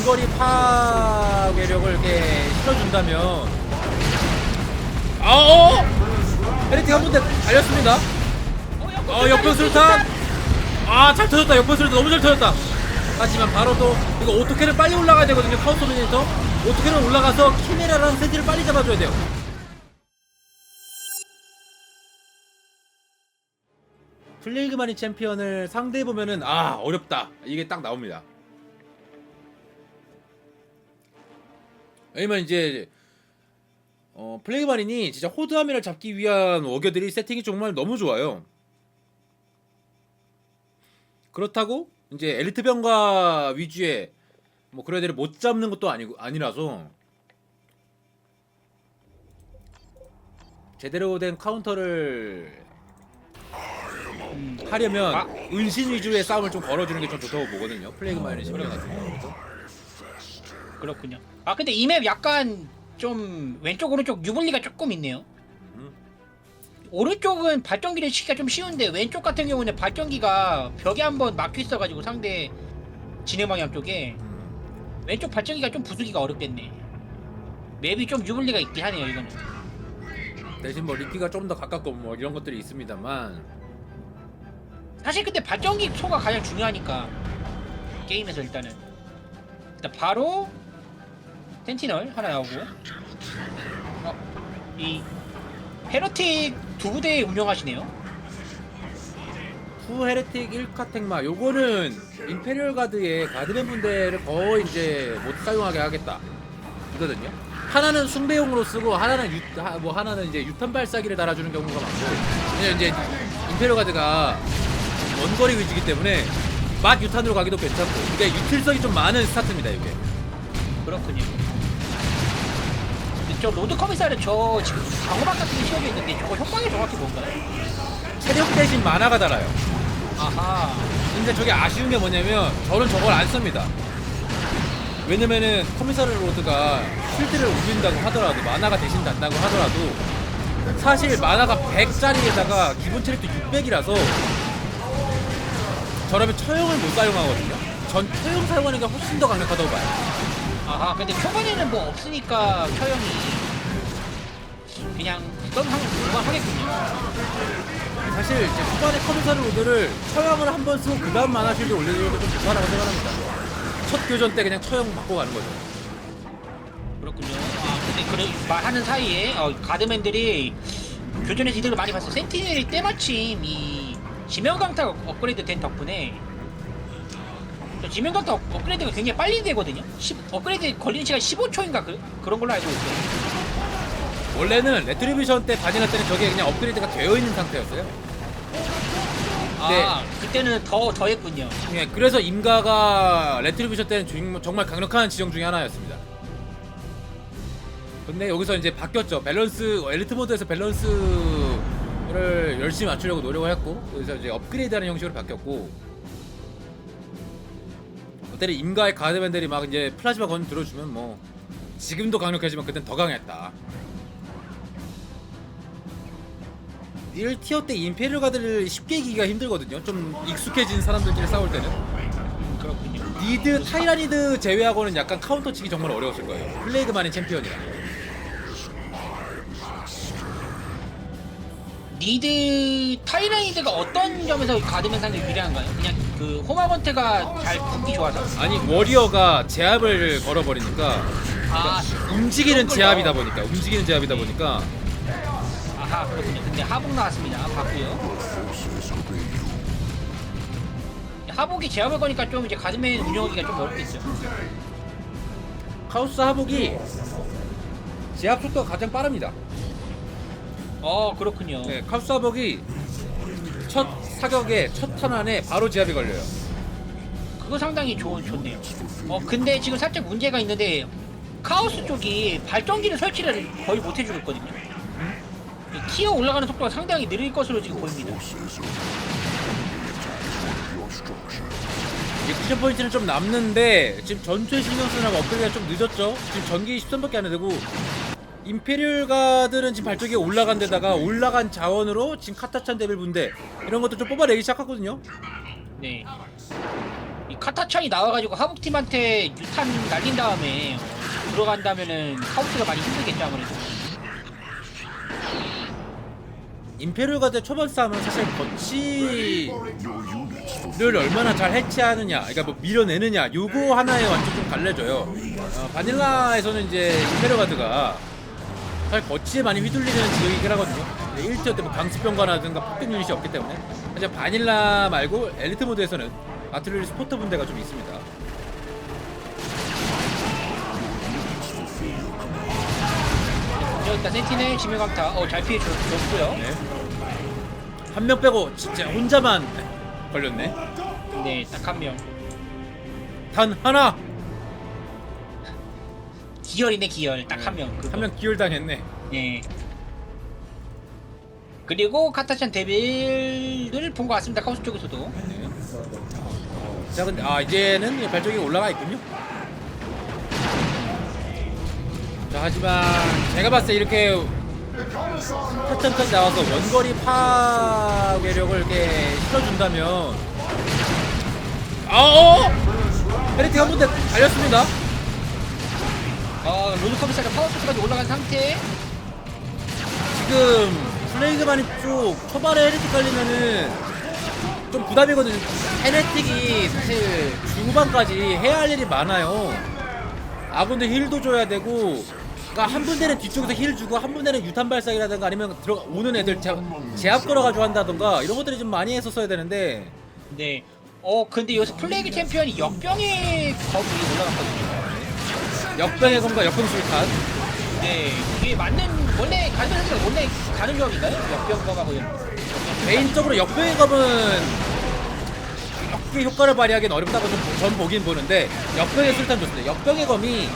원거리 파괴력을 이렇게 실어준다면. 아어? 헤리팅 한 군데 달렸습니다. 어 옆변 술탄. 아잘 터졌다. 옆변 술탄. 너무 잘 터졌다. 하지만 바로 또 이거 오토캐는 빨리 올라가야 되거든요. 카운터 미니터 오토캐는 올라가서 키메라랑 세지를 빨리 잡아줘야 돼요. 플레이그마니 챔피언을 상대해 보면은 아 어렵다. 이게 딱 나옵니다. 왜냐면 이제 어, 플레이그마린이 진짜 호드하미를 잡기 위한 워겨들이 세팅이 정말 너무 좋아요. 그렇다고 이제 엘리트 병과 위주의 뭐 그런 애들을 못 잡는 것도 아니고 아니라서 제대로 된 카운터를 하려면 아. 은신 위주의 싸움을 좀 걸어주는 게 좀 좋다고 보거든요. 플레이그마인의 심리 같은 경우도. 그렇군요. 아 근데 이 맵 약간 좀 왼쪽 오른쪽 유불리가 조금 있네요. 음. 오른쪽은 발전기를 치기가 좀 쉬운데 왼쪽 같은 경우는 발전기가 벽에 한번 막혀 있어가지고 상대 진해 방향 쪽에 음. 왼쪽 발전기가 좀 부수기가 어렵겠네. 맵이 좀 유불리가 있긴 하네요 이거는. 대신 뭐 리키가 좀 더 가깝고 뭐 이런 것들이 있습니다만 사실 근데 발전기 소가 가장 중요하니까 게임에서 일단은 일단 바로 센티널 하나 나오고 어, 이 헤러틱 두 부대 운영하시네요. 후 헤레틱 1카 텍마. 요거는 임페리얼 가드의 가드맨 분대를 거의 이제 못 사용하게 하겠다. 이거든요. 하나는 숭배용으로 쓰고 하나는 유, 하, 뭐 하나는 이제 유탄 발사기를 달아주는 경우가 많고 왜냐면 이제 임페리얼 가드가 원거리 위주기 때문에 막 유탄으로 가기도 괜찮고 이게 유틸성이 좀 많은 스타트입니다 이게. 그렇군요 저 로드 커미사를 저 지금 방어막 같은 게 씌워져 있는데 저거 효과가 정확히 뭔가요? 체력 대신 만화가 달아요. 아하 근데 저게 아쉬운 게 뭐냐면 저는 저걸 안 씁니다. 왜냐면은 커미사르 로드가 필드를 올린다고 하더라도 만화가 대신 단다고 하더라도 사실 만화가 100짜리에다가 기본 체력도 600이라서 저라면 처형을 못 사용하거든요. 전 처형 사용하는 게 훨씬 더 강력하다고 봐요. 아하 근데 초반에는 뭐 없으니까 처형이 그냥 무관하, 무관하겠군요 사실 이제 후반에 커미사르 로드를 처형을 한 번 쓰고 그 다음 만화 필드 올리는 것도 좀 불편하다고 생각합니다. 첫 교전 때 그냥 처형 받고 가는 거죠. 그렇군요. 아, 근데 그래 말하는 사이에 어, 가드맨들이 교전에서 이득을 많이 봤어. 센티넬이 때마침 이 지명강타 업그레이드 된 덕분에 저 지명강타 업- 업그레이드가 굉장히 빨리 되거든요. 10, 업그레이드 걸리는 시간 15초인가 그, 그런 걸로 알고 있어요. 원래는 레트리비션 때 반응할 때는 저게 그냥 업그레이드가 되어 있는 상태였어요. 아, 그때는 더 더했군요. 예, 그래서 임가가 레트리비션 때는 중- 정말 강력한 지정 중에 하나였습니다. 근데 여기서 이제 바뀌었죠. 밸런스 엘리트 모드에서 밸런스를 열심히 맞추려고 노력을 했고 그래서 이제 업그레이드하는 형식으로 바뀌었고 그 때는 임가의 가드맨들이 막 이제 플라즈마 건 들어주면 뭐 지금도 강력하지만 그땐 더 강했다. 1티어 때 임페리얼 가드를 쉽게 이기기가 힘들거든요. 좀 익숙해진 사람들끼리 싸울 때는. 니드, 타이라니드 제외하고는 약간 카운터 치기 정말 어려웠을 거예요. 플레이그만의 챔피언이라. 니드 타이라이드가 어떤 점에서 가드맨 상대 유리한가요? 그냥 그 호마번테가 잘 붙기 좋아서. 아니 워리어가 제압을 걸어버리니까 아, 움직이는 그런 걸요. 제압이다 보니까 움직이는 제압이다 보니까 아하 그렇군요. 근데 하복 나왔습니다. 봤고요. 하복이 제압을 거니까 좀 이제 가드맨 운영하기가 좀 어렵겠죠. 카우스 하복이 제압 속도가 가장 빠릅니다. 어 그렇군요. 네, 카우스 하복이 첫 사격에 첫 탄환에 바로 제압이 걸려요. 그거 상당히 좋은 좋네요. 어 근데 지금 살짝 문제가 있는데 카오스 쪽이 발전기를 설치를 거의 못 해주고 있거든요. 이 티어 올라가는 속도가 상당히 느릴 것으로 지금 보입니다. 이게 쿠션 포인트는 좀 남는데 지금 전투에 신경 쓰느라고 업그레이드가 좀 늦었죠. 지금 전기 13밖에 안 되고 임페리얼 가들은 지금 발전기에 올라간 데다가 올라간 자원으로 지금 카타찬 데빌 분대 이런 것도 좀 뽑아내기 시작하거든요. 네. 이 카타창이 나와가지고 하북팀한테 유탄 날린 다음에 어, 들어간다면은 카우스가 많이 힘들겠죠 아무래도 임페리얼 가드 초반 싸움은 사실 거치를 얼마나 잘 해체하느냐, 그러니까 뭐 밀어내느냐, 요거 하나에 완전 좀 갈려져요. 어, 바닐라에서는 이제 임페리얼 가드가 사실 거치에 많이 휘둘리는 지역이긴 하거든요. 1티어 때뭐 강수병과라든가 폭격 유닛이 없기 때문에. 하지만 바닐라 말고 엘리트 모드에서는 아틀레리 스포터 분대가 좀 있습니다. 저 일단 센티넬 지명 강타 어잘 피해줬고요 네. 한 명 빼고 진짜 혼자만 걸렸네. 네 딱 한 명 단 하나 기열이네 기열 딱 한명 한명 기울 당했네. 네. 그리고 카타찬 데빌을 본 것 같습니다 카우스 쪽에서도 네. 자 근데 아 이제는 발전기 올라가 있군요. 자 하지만 제가 봤을 때 이렇게 타점까지 나와서 원거리 파괴력을 이렇게 실어준다면 아어 페리티 한 군데 달렸습니다. 어 로드커비스가 파워소스까지 올라간 상태 지금 플레이그만이 쪽 초반에 헤레틱 깔리면은 좀 부담이거든요. 헤레틱이 사실 중후반까지 해야 할 일이 많아요. 아군들 힐도 줘야 되고, 그러니까 한 분대는 뒤쪽에서 힐 주고 한 분대는 유탄 발사기라든가 아니면 들어가 오는 애들 제, 제압 걸어가지고 한다던가 이런 것들이 좀 많이 했었어야 되는데 네. 어 근데 여기서 플레이그 챔피언이 역병의 검이 올라갔거든요 역병의 검과 역병 술탄 네 이게 맞는 원래 가는 선수가 원래 가는 조합인가요? 역병검하고 역- 개인적으로 역병의 검은 역의 효과를 발휘하기는 어렵다고 좀전 보긴 보는데 역병의 술탄 좋습니다. 역병의 검이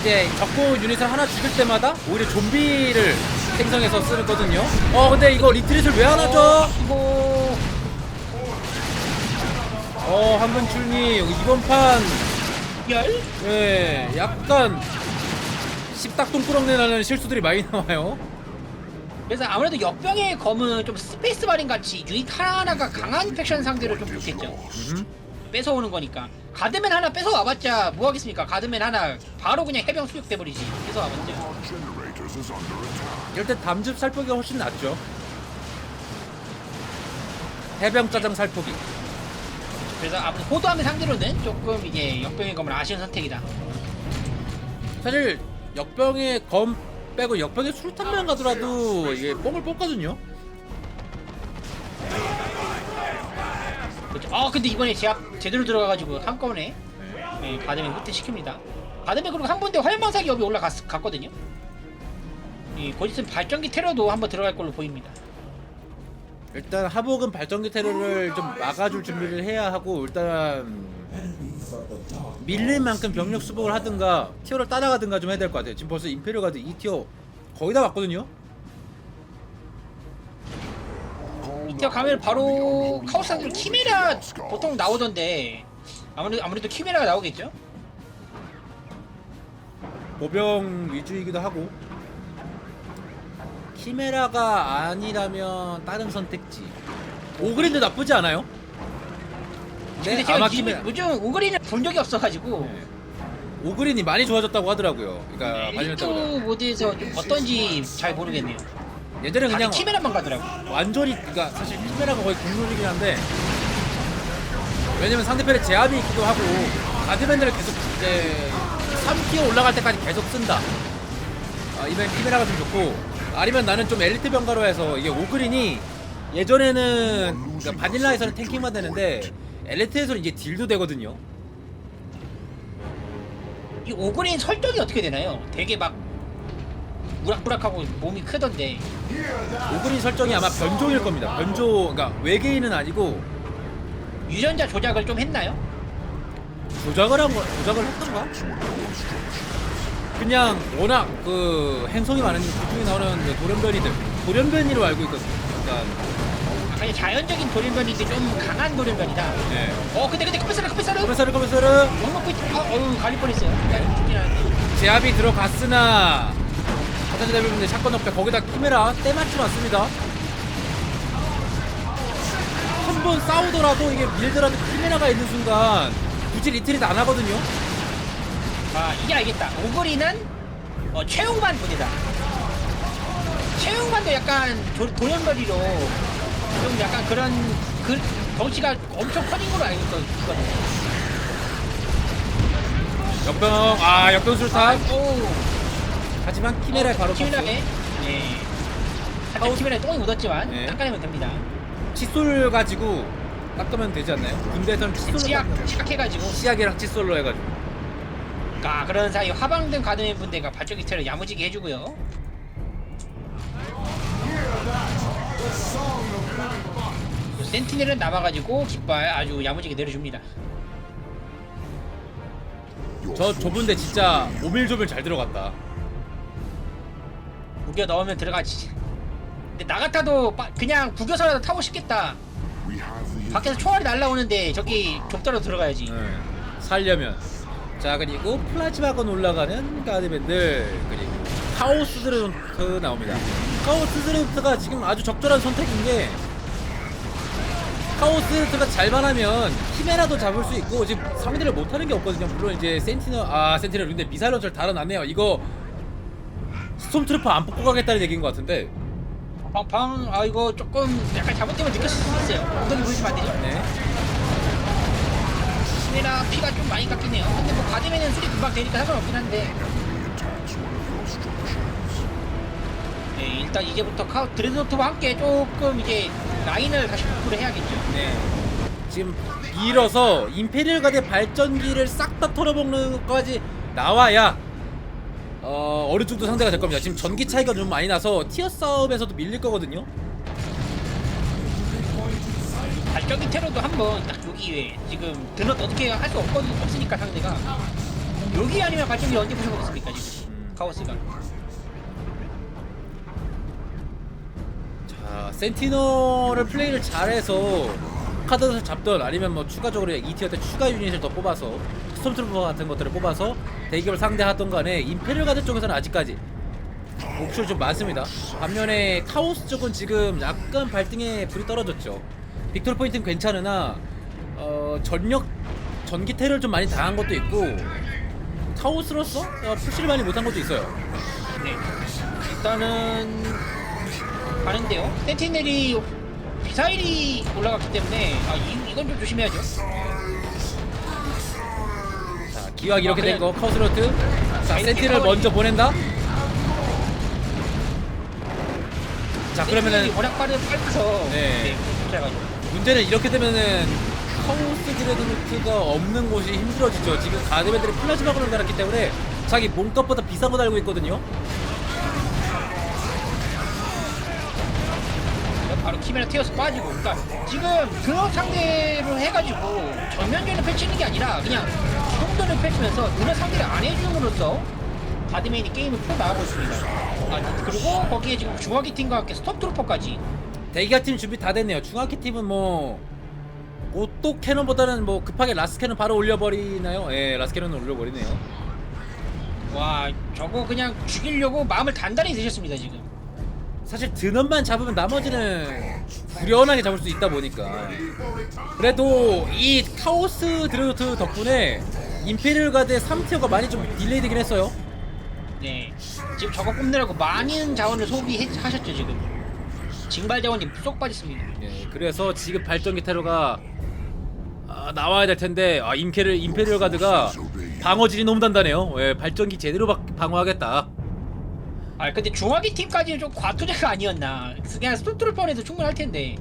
이제 적고 유닛을 하나 죽일 때마다 오히려 좀비를 생성해서 쓰거든요. 어 근데 이거 리트릿을 왜 안 하죠? 이거 어 한분 출니 이번 판 열? 예, 약간 십딱똥꾸렁내 나는 실수들이 많이 나와요. 그래서 아무래도 역병의 검은 좀 스페이스 마린 같이 유닛 하나하나가 강한 팩션 상대로 좀 좋겠죠 음. 뺏어오는 거니까 가드맨 하나 뺏어와봤자 뭐 하겠습니까 가드맨 하나 바로 그냥 해병 수육돼버리지 뺏어와봤자 이럴 때 담즙 살포기가 훨씬 낫죠. 해병 짜장 살포기. 그래서 아무튼 호도함의 상대로는 조금 이제 역병의 검은 아쉬운 선택이다 사실 역병의 검 빼고 역병의 술탄만 가더라도 이게 뽕을 뽑거든요. 그렇죠. 아 근데 이번에 제압 제대로 들어가가지고 한꺼번에 네, 가드맨 후퇴 시킵니다. 가드맨 그리고 한 군데 활망사기 업이 올라갔거든요. 이 곧 있으면 발전기 테러도 한번 들어갈 걸로 보입니다. 일단 하복은 발전기 테러를 좀 막아줄 준비를 해야 하고 일단 밀릴 만큼 병력 수복을 하든가 티어를 따라가든가 좀 해야 될 것 같아요. 지금 벌써 임페리얼 가드 2티어 거의 다 왔거든요. 이때 가면 바로 카오스 상대로 키메라 보통 나오던데 아무래도 아무래도 키메라가 나오겠죠? 보병 위주이기도 하고 키메라가 아니라면 다른 선택지. 오그린도 나쁘지 않아요. 근데 네, 제가 아마 이- 키메라. 요즘 오그린을 본 적이 없어가지고 네. 오그린이 많이 좋아졌다고 하더라고요. 그러니까 엘리트 발견 때보다. 모드에서 좀 어떤지 잘 모르겠네요. 예전에 그냥 그냥 키메라만 가더라고. 완전히 그러니까 사실 키메라가 거의 국룰이긴 한데 왜냐면 상대편에 제압이 있기도 하고 가드밴드를 계속 이제 3티어 올라갈 때까지 계속 쓴다 아, 이번 키메라가 좀 좋고 아니면 나는 좀 엘리트 병가로 해서 이게 오그린이 예전에는 그러니까 바닐라에서는 탱킹만 되는데 엘리트에서는 이제 딜도 되거든요 이 오그린 설정이 어떻게 되나요? 되게 막 무락무락하고 몸이 크던데 오그린 설정이 아마 변종일 겁니다 변종 그러니까 외계인은 아니고 유전자 조작을 좀 했나요? 조작을 한 거, 조작을 했던가? 그냥 워낙 그 행성이 많은 그 중에 나오는 그 돌연변이들 돌연변이로 알고 있거든요. 그러니까 아, 그냥 자연적인 돌연변인데 좀 강한 돌연변이다. 네. 어 근데 근데 컴퓨터를 컴퓨터를 커메사르 커메사르 못 먹고 있. 아 어우 갈릴 뻔했어요. 일단 죽긴 하는데. 제압이 들어갔으나 화산지 대비분들 사건 없다 거기다 카메라 때맞지 맞습니다. 한 번 싸우더라도 이게 밀더라도 키메라가 있는 순간 굳이 리트릿 안 하거든요. 아 이게 알겠다 오그리는 어, 최용만 분이다 최용만도 약간 도, 돌연거리로 좀 약간 그런 그 덩치가 엄청 커진 걸로 알고 있거든요 역병 아 역병 술탄. 오 하지만 키메라에 바로 키메라에. 네 살짝 키메라에 똥이 묻었지만 네. 닦아내면 됩니다 칫솔 가지고 닦으면 되지 않나요? 군대에서는 칫솔로 치약 닦는 치약해가지고 치약이랑 칫솔로 해가지고. 아 그런 사이 화방 등 가드맨 분대가 발전기 테를 야무지게 해주고요 그 센티넬은 남아가지고 깃발 아주 야무지게 내려줍니다 저 좁은데 진짜 오밀조밀 잘 들어갔다. 우겨 넣으면 들어가지 근데 나 같아도 빠- 그냥 구겨서라도 타고 싶겠다 밖에서 총알이 날라오는데 저기 좁더라도 들어가야지 네. 살려면. 자 그리고 플라즈마건 올라가는 가드밴들 그리고 카오스 드론트 나옵니다. 카오스 드론트가 지금 아주 적절한 선택인 게 카오스 드론트가 잘만 하면 키메라도 잡을 수 있고 지금 상대를 못하는 게 없거든요. 물론 이제 센티너 아 센티너 근데 미사일 런처를 달아놨네요. 이거 스톰트루퍼 안 뽑고 가겠다는 얘기인 것 같은데. 방방 아 이거 조금 약간 잘못되면 느꼈을 수 있어요 엉덩이 보여주면 안 되죠 네. 시메라 피가 좀 많이 깎이네요 근데 뭐 가드맨은 수리 금방 되니까 상관없긴 한데 네 일단 이제부터 카우 드레드노트와 함께 조금 이제 라인을 다시 복구를 해야겠죠 네. 지금 밀어서 임페리얼 가드 발전기를 싹 다 털어먹는 것까지 나와야 어, 어느 정도 상대가 될 겁니다. 지금 전기 차이가 좀 많이 나서 티어 싸움에서도 밀릴 거거든요. 발전기 테러도 한번 딱여 기에 지금 드넛 어떻게 할 수 없으니까 상대가 여기 아니면 발전기 언제 부셔먹겠습니까 지금 카오스가 자, 센티너를 플레이를 잘해서 카드를 잡던 아니면 뭐 추가적으로 2티어 때 추가 유닛을 더 뽑아서 스톰트루퍼 같은 것들을 뽑아서 대기업을 상대하던 간에 임페리얼 가드 쪽에서는 아직까지 옥쇼 좀 많습니다. 반면에 카오스 쪽은 지금 약간 발등에 불이 떨어졌죠. 빅토르 포인트는 괜찮으나 어, 전력 전기 테러를 좀 많이 당한 것도 있고 카오스로서 어, 푸시를 많이 못한 것도 있어요. 네 일단은 가는데요 센티넬이 미사일이 올라갔기 때문에 아 이, 이건 좀 조심해야죠 자, 기왕 이렇게 아, 된 거 카우스로트 자, 센티를 먼저 보낸다. 자, 센티넬이 그러면은 워낙 빠르 빨라서 네. 쫓아가죠 문제는 이렇게 되면은 카우스 드레드노트가 없는 곳이 힘들어지죠. 지금 가드밴들이 플라즈마 건을 달았기 때문에 자기 몸값보다 비싼 거 달고 있거든요. 바로 키메라 튀어서 빠지고 그러니까 지금 그런 상대로 해가지고 전면전을 펼치는 게 아니라 그냥 기동전을 펼치면서 눈을 상대를 안 해줌으로써 바드메인이 게임을 풀어 나가고 있습니다 아, 그리고 거기에 지금 중화기 팀과 함께 스톱트루퍼까지 대기가 팀 준비 다 됐네요. 중학기 팀은 뭐 오또 캐논보다는 뭐 급하게 라스 캐논 바로 올려버리나요? 예, 라스 캐논 올려버리네요. 와 저거 그냥 죽이려고 마음을 단단히 드셨습니다 지금. 사실 드넛만 잡으면 나머지는 불연하게 잡을 수 있다 보니까. 그래도 이 카오스 드레노트 덕분에 임페리얼 가드의 3티어가 많이 좀 딜레이 되긴 했어요. 네. 지금 저거 뽑느라고 많은 자원을 소비하셨죠 지금 징발 자원이 쏙 빠졌습니다. 예, 그래서 지금 발전기 테러가 아, 나와야 될 텐데 아, 임페르, 임페리얼 가드가 방어질이 너무 단단해요. 예, 발전기 제대로 박- 방어하겠다. 아 근데 중화기 팀까지는 좀 과투제가 아니었나. 그냥 스톱트루퍼에도 충분할 텐데.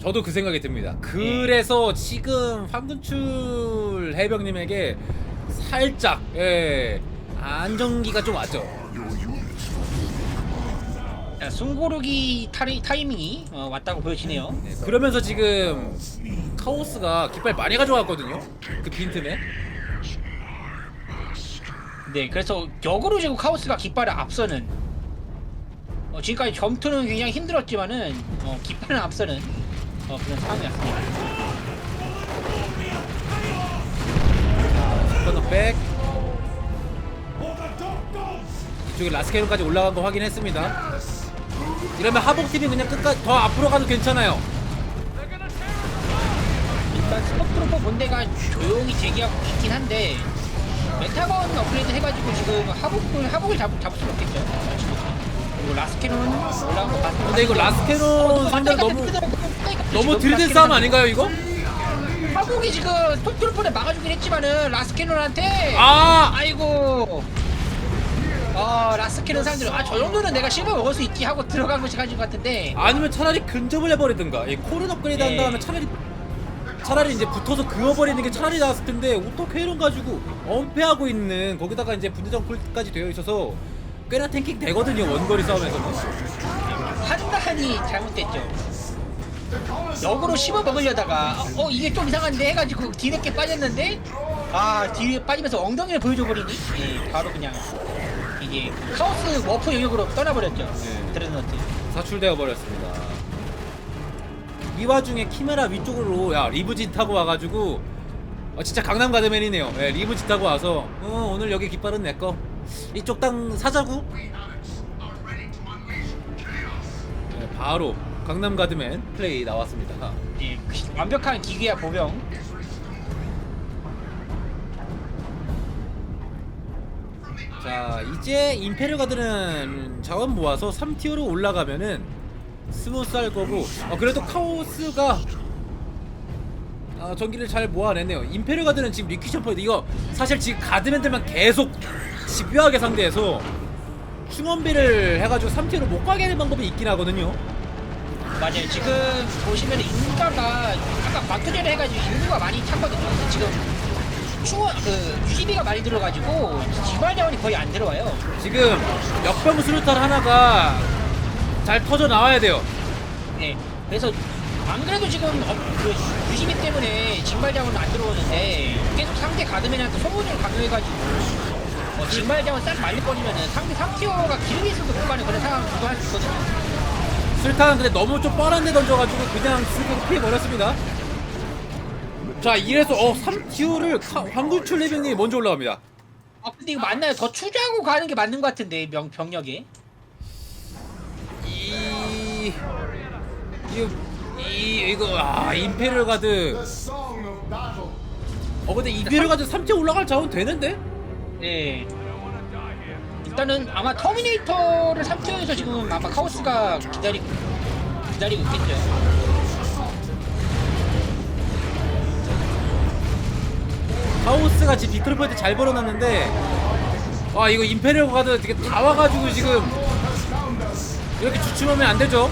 저도 그 생각이 듭니다. 그래서 지금 황근출 해병님에게 살짝 예, 안정기가 좀 왔죠 야, 숨고르기 타리, 타이밍이 어, 왔다고 보여지네요. 네, 그러면서 지금 카오스가 깃발 많이 가져왔거든요. 그 빈틈에. 네, 그래서 역으로 지금 카오스가 깃발을 앞서는 어, 지금까지 점투는 굉장히 힘들었지만은 어, 깃발은 앞서는 어, 그런 상황이었습니다. 스터너백. 이쪽에 라스케론까지 올라간 거 확인했습니다. 이러면 하복 팀이 그냥 끝까지 더 앞으로 가도 괜찮아요. 일단 스포트로퍼 본대가 조용히 대기하고 있긴 한데 메타건 업그레이드 해가지고 지금 하복을 하복을 잡, 잡을 수 없겠죠. 그리고 라스케는 올라온 거 봤는데 근데 이거 라스케론 상대로 너무 너무 들이댄 싸움 아닌가요 이거? 하복이 지금 스포트로퍼를 막아주긴 했지만은 라스케논한테 아! 아이고 어 라스케논 상대로 아저 정도는 내가 실버 먹을 수 있지 하고 들어간 것이 가진 것 같은데. 아니면 차라리 근접을 해버리든가. 이 콜은 업그레이드 한 네. 다음에 차라리 차라리 이제 붙어서 그어버리는 게 차라리 나았을 텐데 어떻게 이런 가지고 엄폐하고 있는 거기다가 이제 분대장 콜까지 되어 있어서 꽤나 탱킹 되거든요 원거리 싸움에서는 판단이 잘못됐죠. 역으로 씹어 먹으려다가 어 이게 좀 이상한데 해가지고 뒤늦게 빠졌는데 아 뒤에 빠지면서 엉덩이를 보여줘 버리니? 예, 바로 그냥 이게 카오스 워프 영역으로 떠나버렸죠. 네. 드레노트. 사출되어 버렸습니다. 이 와중에 키메라 위쪽으로 야 리브진 타고 와가지고 어, 진짜 강남 가드맨이네요. 예, 리브진 타고 와서 어, 오늘 여기 깃발은 내 거. 이쪽 땅 사자고. 예, 바로 강남 가드맨 플레이 나왔습니다. 예, 완벽한 기계야 보병. 자 이제 임페리얼 가드는 자원 모아서 3티어로 올라가면은 스무스 할 거고 어, 그래도 카오스가 아, 전기를 잘 모아냈네요 임페리얼 가드는 지금 리퀴션 포인트 이거 사실 지금 가드맨들만 계속 집요하게 상대해서 충원비를 해가지고 3티어로 못 가게 하는 방법이 있긴 하거든요 맞아요. 지금 보시면 인가가 아까 마크제를 해가지고 인구가 많이 찼거든요. 지금 충원 그 유지비가 많이 들어가지고 지발 자원이 거의 안 들어와요. 지금 역병 수류탄 하나가 잘 터져 나와야 돼요 네. 그래서 안 그래도 지금 어, 그 유지비 때문에 진발 자원은 안 들어오는데 계속 상대 가드맨한테 소모전을 강요해가지고 어, 진발 자원 싹 말려버리면은 상대 3티어가 기름이 있어도 못 가는 그런 상황 구도할 수 있거든요. 술탄은 근데 너무 좀 뻔한 데 던져가지고 그냥 쓰고 피해 버렸습니다 자 이래서 어 3티어를 황굴출 레벨님이 먼저 올라갑니다 아 근데 이거 맞나요? 더 추주하고 가는 게 맞는 것 같은데 명 병력에. 이 이거 이 이거 아 임페리얼 가드 어 근데 임페리얼 가드 3티어 올라갈 자원 되는데? 네. 일단은 아마 터미네이터를 3티어에서 지금 아마 카오스가 기다리고 기다리고 있겠죠. 하우스가 지금 비클 포인트 잘 벌어놨는데 아 이거 임페리얼 가드 되게 다 와가지고 지금 이렇게 주춤하면 안 되죠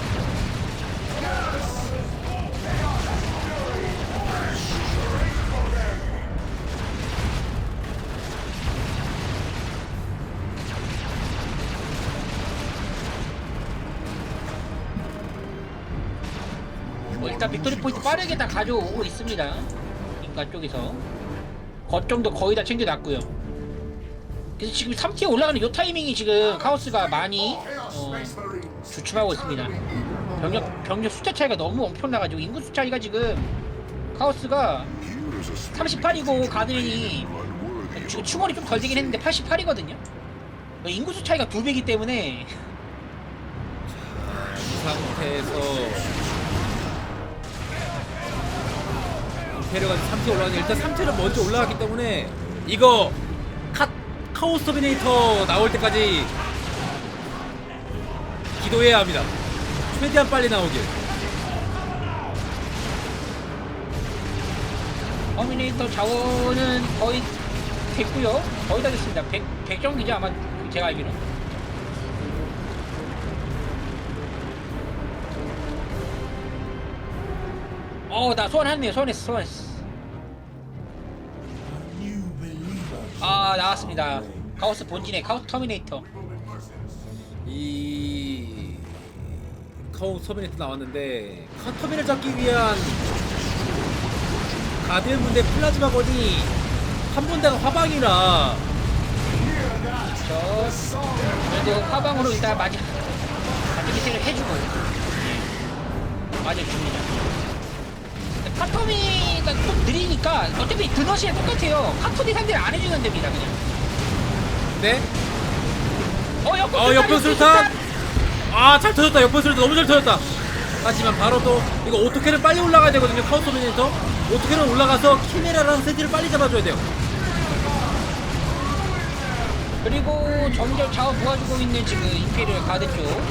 뭐 일단 빅토리 포인트 빠르게 다 가져오고 있습니다. 인가 쪽에서 거점도 거의 다 챙겨놨고요. 그래서 지금 3티어 올라가는 이 타이밍이 지금 카오스가 많이 어, 주춤하고 있습니다. 병력 병력 숫자 차이가 너무 엄청나가지고 인구 수 차이가 지금 카오스가 38이고 가드맨이 지금 충원이 좀 덜 되긴 했는데 88이거든요. 인구수 차이가 두 배이기 때문에 이 상태에서 가드 3티어 올라가니 일단 3티어를 먼저 올라갔기 때문에 이거 카, 카오스 터미네이터 나올 때까지 기도해야 합니다 최대한 빨리 나오길 터미네이터 자원은 거의 됐고요. 거의 다 됐습니다. 100, 100 정도죠 아마 제가 알기로. 어, 나 소환했네요. 소환했어, 소환했어. 아, 나왔습니다. 카오스 본진의 카오스 터미네이터. 이 카오 터미네이터 나왔는데 카 터미를 잡기 위한 가디언 군대 플라즈마 건이 한 분대가 화방이라 저, 그래도 화방으로 일단 맞이, 맞이 기세를 해주고, 예. 맞아줍니다. 카토미가 좀 느리니까 어차피 드너시랑 똑같아요. 카토미 상대를 안 해주는 데입니다, 그냥. 네? 어, 옆에 어 옆변 술탄. 아잘 터졌다. 옆변 술탄 너무 잘 터졌다. 하지만 바로 또 이거 오토캐는 빨리 올라가야 되거든요 도미네이터 오토캐는 올라가서 키메라랑 세티를 빨리 잡아줘야 돼요. 그리고 점점 자원 모아주고 있는 지금 임페리얼 가드 쪽.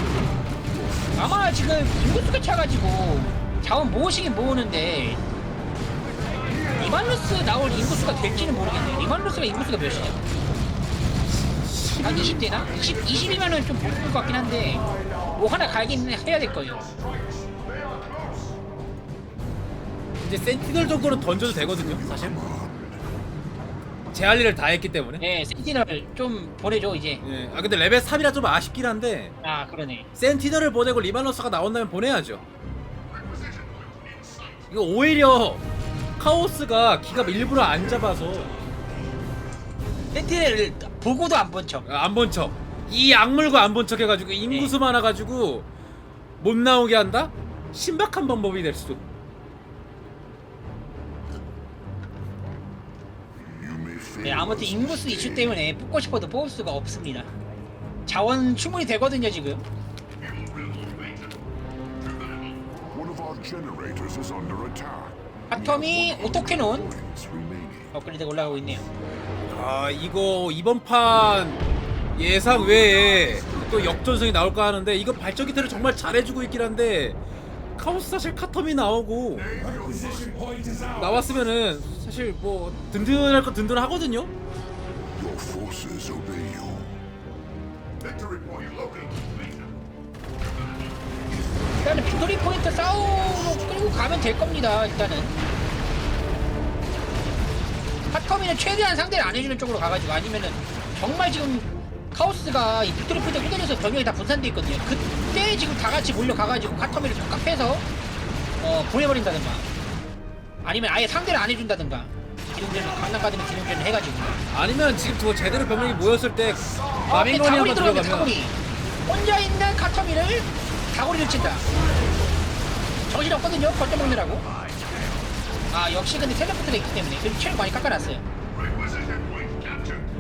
아마 지금 인구수가 차가지고 자원 모으시긴 모으는데 리만루스 나올 인구수가 될지는 모르겠네요 리만루스가 인구수가 몇이냐? 한 20대나? 20, 20이면은 좀 못볼 것 같긴 한데 뭐 하나 갈긴 해야 될 거예요. 이제 센티널 정도는 던져도 되거든요. 사실. 제 할 일을 다 했기 때문에. 네 센티널 좀 보내줘 이제. 예. 아 근데 레벨 3이라 좀 아쉽긴 한데 아 그러네. 센티널을 보내고 리바너스가 나온다면 보내야죠 이거 오히려 카오스가 기가 일부러 안 잡아서 센티널을 보고도 안 본 척. 안 본 척. 이 악물고 안 본 척 해가지고 인구수 많아가지고 못 나오게 한다? 신박한 방법이 될 수도. 네, 아무튼 인구수 이슈 때문에 뽑고 싶어도 뽑을 수가 없습니다. 자원 충분히 되거든요 지금. 오토캐논 Points remaining. 업그레이드가 올라가고 있네요. 아 이거 이번 판 예상 외에 또 역전승이 나올까 하는데 이거 발전 기태를 정말 잘해주고 있긴 한데 카오스 사실 카텀이 나오고 나왔으면은 사실 뭐 든든할 거 든든하거든요. 일단은 빅토리 포인트 싸움으로 끌고 가면 될 겁니다. 일단은. 핫커미는 최대한 상대를 안 해주는 쪽으로 가가지고 아니면은 정말 지금 카오스가 이 빅토리 포인트 후전에서 병력이 다 분산돼 있거든요. 그때 지금 다 같이 몰려가가지고 카터미를 적합해서 어 보내버린다든가 아니면 아예 상대를 안 해준다든가 기름전을 강남 가드는 기름전을 해가지고 아니면 지금 저 제대로 병력이 모였을 때 아, 근데 마민건이 한번 들어가면 혼자 있는 카터미를 다구리를 친다. 정신 없거든요. 벌점 먹느라고. 아 역시 근데 텔레포트가 있기 때문에. 그래도 체력 많이 깎아놨어요.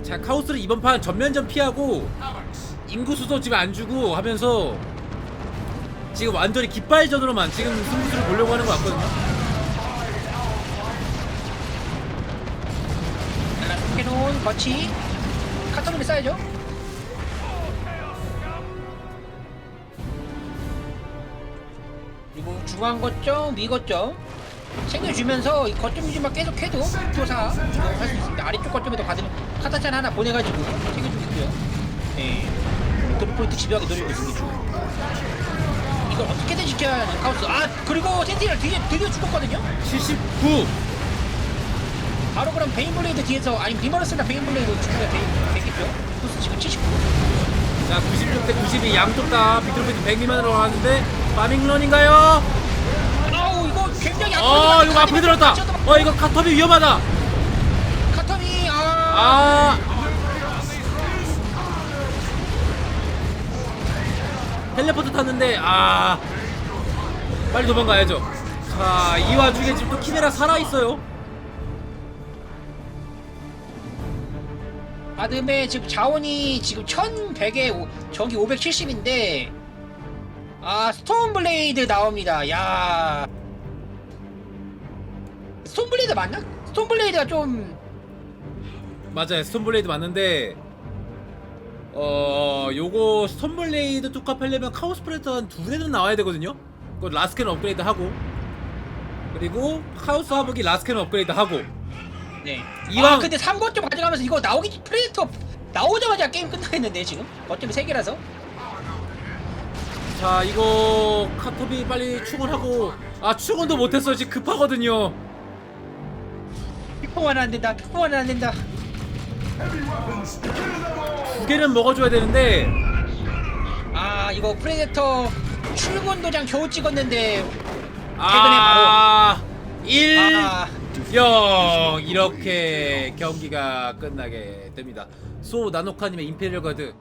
자 카오스를 이번 판 전면전 피하고 인구 수도 지금 안 주고 하면서 지금 완전히 깃발전으로만 지금 승부수를 보려고 하는 것 같거든요. 해놓은 거치. 카터미를 쌓야죠 중앙 거점 위 거점. 챙겨주면서 이 거점 유지만 계속 해도 조사 할수 있습니다. 아래쪽 거점에도 가든 카타찬 하나 보내가지고 챙겨주고 있고요. 네 드롭포인트 집요하게 노리고 있습니다 이걸 어떻게든 지켜야 하는 카우스. 아 그리고 센티넬 뒤에 드디어 죽었거든요? 79. 바로 그럼 베인블레이드 뒤에서 아니면 리머러스나 베인블레이드 되, 되겠죠? 코스 지금 79 자 96 대 92 양쪽 다 비틀비트 100 미만으로 나왔는데 파밍런인가요? 아우 이거 굉장히 어 이거 앞에 들었다. 어 이거 카톱이 위험하다. 카텀이 아, 아. 텔레포트 탔는데 아 빨리 도망가야죠. 자 이 와중에 지금 또 키메라 살아 있어요. 아드메 지금 자원이 지금 1100에 저기 570인데 아 스톤블레이드 나옵니다 야 스톤블레이드 맞나? 스톤블레이드가 좀 맞아요 스톤블레이드 맞는데 어 요거 스톤블레이드 뚝합하려면 카오스 프레터 한두 대는 나와야 되거든요? 그 라스캔 업그레이드 하고 그리고 카오스 하복이 라스캔 업그레이드 하고. 네. 이왕- 아 근데 3거점 가져가면서 이거 나오기 프레데터 나오자마자 게임 끝나겠는데 지금? 거점이 3개라서? 자 이거 카톱이 빨리 충원하고 아 충원도 못했어. 지금 급하거든요 피포만 안 된다 피포만 안 된다. 두 개는 먹어줘야 되는데. 아 이거 프레데터 출근 도장 겨우 찍었는데 아 1, 아0 이렇게 경기가 끝나게 됩니다. 소 나노카님의 임페리얼 가드